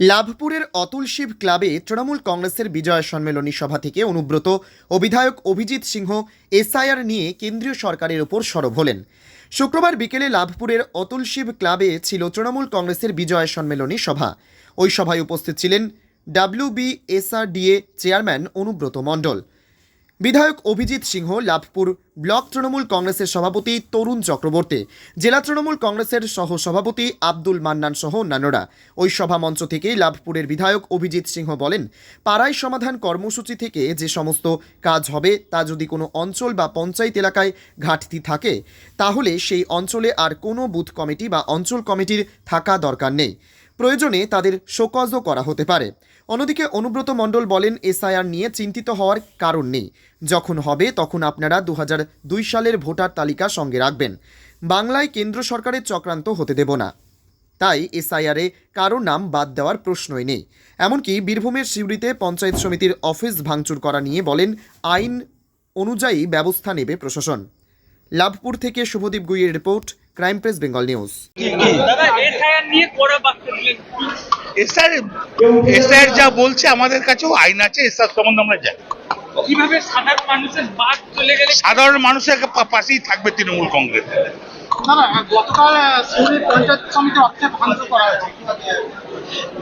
লাভপুরের অতুল শিব ক্লাবে তৃণমূল কংগ্রেসের বিজয় সম্মেলনী সভা থেকে অনুব্রত ও বিধায়ক অভিজিৎ সিংহ এসআইআর নিয়ে কেন্দ্রীয় সরকারের ওপর সরব হলেন। শুক্রবার বিকেলে লাভপুরের অতুল শিব ক্লাবে ছিল তৃণমূল কংগ্রেসের বিজয় সম্মেলনী সভা। ওই সভায় উপস্থিত ছিলেন ডাব্লিউবিএসআরডিএ চেয়ারম্যান অনুব্রত মণ্ডল। বিধায়ক অভিজিৎ সিংহ লাভপুর ব্লক তৃণমূল কংগ্রেসের সভাপতি তরুণ চক্রবর্তী, জেলা তৃণমূল কংগ্রেসের সহ সভাপতি আব্দুল মান্নান সহ অন্যান্যরা। ওই সভা মঞ্চ থেকেই লাভপুরের বিধায়ক অভিজিৎ সিংহ বলেন, পাড়ায় সমাধান কর্মসূচি থেকে যে সমস্ত কাজ হবে তা যদি কোনো অঞ্চল বা পঞ্চায়েত এলাকায় ঘাটতি থাকে, তাহলে সেই অঞ্চলে আর কোনো বুথ কমিটি বা অঞ্চল কমিটির থাকা দরকার নেই। প্রয়োজনে তাদের শোকজও করা হতে পারে। অন্যদিকে অনুব্রত মণ্ডল বলেন, এসআইআর নিয়ে চিন্তিত হওয়ার কারণ নেই। যখন হবে, তখন আপনারা দু দুই সালের ভোটার তালিকা সঙ্গে রাখবেন। বাংলায় কেন্দ্র সরকারের চক্রান্ত হতে দেব না। তাই এসআইআরে কারও নাম বাদ দেওয়ার প্রশ্নই নেই। এমনকি বীরভূমের সিউড়িতে পঞ্চায়েত সমিতির অফিস ভাঙচুর করা নিয়ে বলেন, আইন অনুযায়ী ব্যবস্থা নেবে প্রশাসন। লাভপুর থেকে Subhadip গুইয়ের report, crime press, Bengal news. SR SR যা বলছে আমাদের কাছেও আইন আছে এসআর সম্বন্ধে আমরা জানি। কীভাবে সাধারণ মানুষের বাদ চলে গেলে সাধারণ মানুষের পাশেই থাকবে তৃণমূল কংগ্রেস।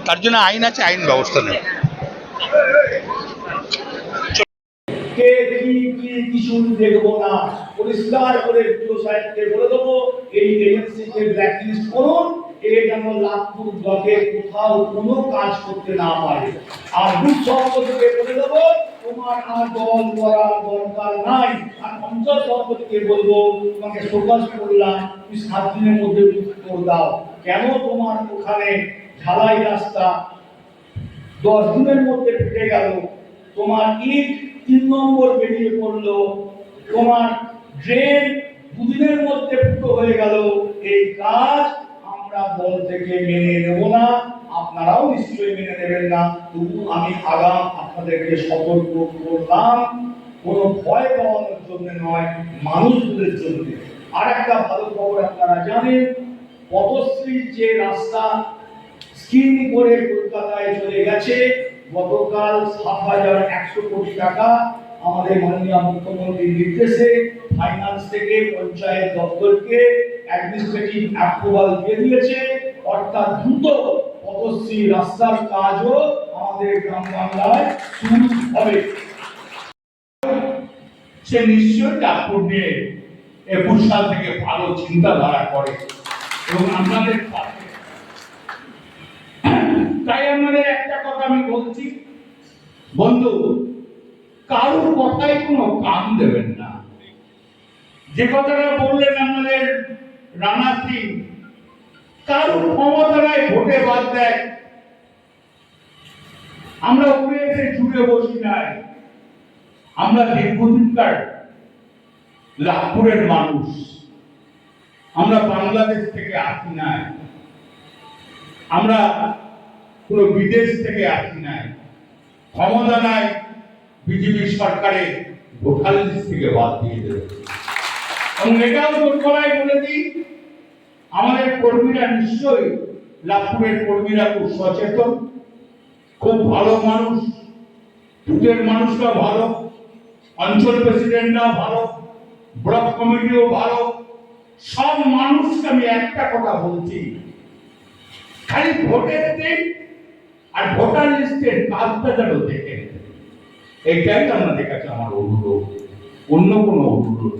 তার জন্য আইন আছে আইন ব্যবস্থা নেই। কে কি কি কিছু দেখব না পরিষ্কার করে সাহেবকে বলে দেবো এই এজেন্সিকে ব্ল্যাকলিস্ট করুন। এ যেন লাভপুর ব্লকে কোথাও কোনো কাজ করতে না পারে। আর সভাপতিকে বলে দেবো, তোমার আর দল করার দরকার নাই। আর অঞ্চল সভাপতিকে বলব, তোমাকে ফোকাস করলাম, তুমি সাত দিনের মধ্যে করে দাও। কেন তোমার ওখানে ঢালাই রাস্তা দশ দিনের মধ্যে ফেটে গেল? তোমার ইট তিন নম্বর বেরিয়ে পড়ল। তোমার ড্রেন দুদিনের মধ্যে ফুটো হয়ে গেল। এই কাজ আমরা দল থেকে মেনে নেব না, আপনারাও নিশ্চয়ই মেনে নেবেন না। তবু আমি আগাম আপনাদেরকে সতর্ক করলাম, কোনো ভয় পাওয়ানোর জন্য নয়, মানুষদের জন্য। আর একটা ভালো খবর আপনারা জানেন পদশ্রীর যে রাস্তা স্কিম করে কলকাতায় চলে গেছে, গতকাল সাত হাজার একশো কোটি টাকা আমাদের মাননীয় মুখ্যমন্ত্রীর নির্দেশে থেকে পঞ্চায়েত দপ্তরকে অ্যাডমিনিস্ট্রেটিভ অ্যাপ্রুভাল দিয়ে দিয়েছে। অর্থাৎ দ্রুত পদশ্রী রাস্তার কাজও আমাদের গ্রাম বাংলায় শুরু হবে। সে নিশ্চয়ই চাঁদপুর নিয়ে একুশ সাল থেকে ভালো চিন্তাধারা করে এবং আপনাদের তাই আমাদের একটা কথা আমি বলছি। বন্ধু, কারোর কথায় কোনো কাম দেবেন না। যে কথাটা বললেন আমাদের রানা সিং কারোর ক্ষমতা নাই ভোটে বাদ দেয়। আমরা উড়ে এসে জুড়ে বসি নাই। আমরা দীর্ঘদিনকার লাভপুরের মানুষ। আমরা বাংলাদেশ থেকে আসি নাই। আমরা কোনো বিদেশ থেকে আসি নাই। ক্ষমতা নাই, বিজেপি সরকারে ভোটার থেকে বাদ দিয়ে দেবে। এবং এটাও দুর্বলায় বলে দিই আমাদের কর্মীরা নিশ্চয়ই লাভপুরের কর্মীরা খুব সচেতন, খুব ভালো মানুষ বুথের মানুষরা ভালো, অঞ্চল প্রেসিডেন্টরাও ভালো, ব্লক কমিটিও ভালো, সব মানুষকে আমি একটা কথা বলছি খালি ভোটের দিন আর ভোটার লিস্টের কাজটা যেন দেখে। এইটাই আপনাদের কাছে আমার অনুরোধ, অন্য কোনো অনুরোধ।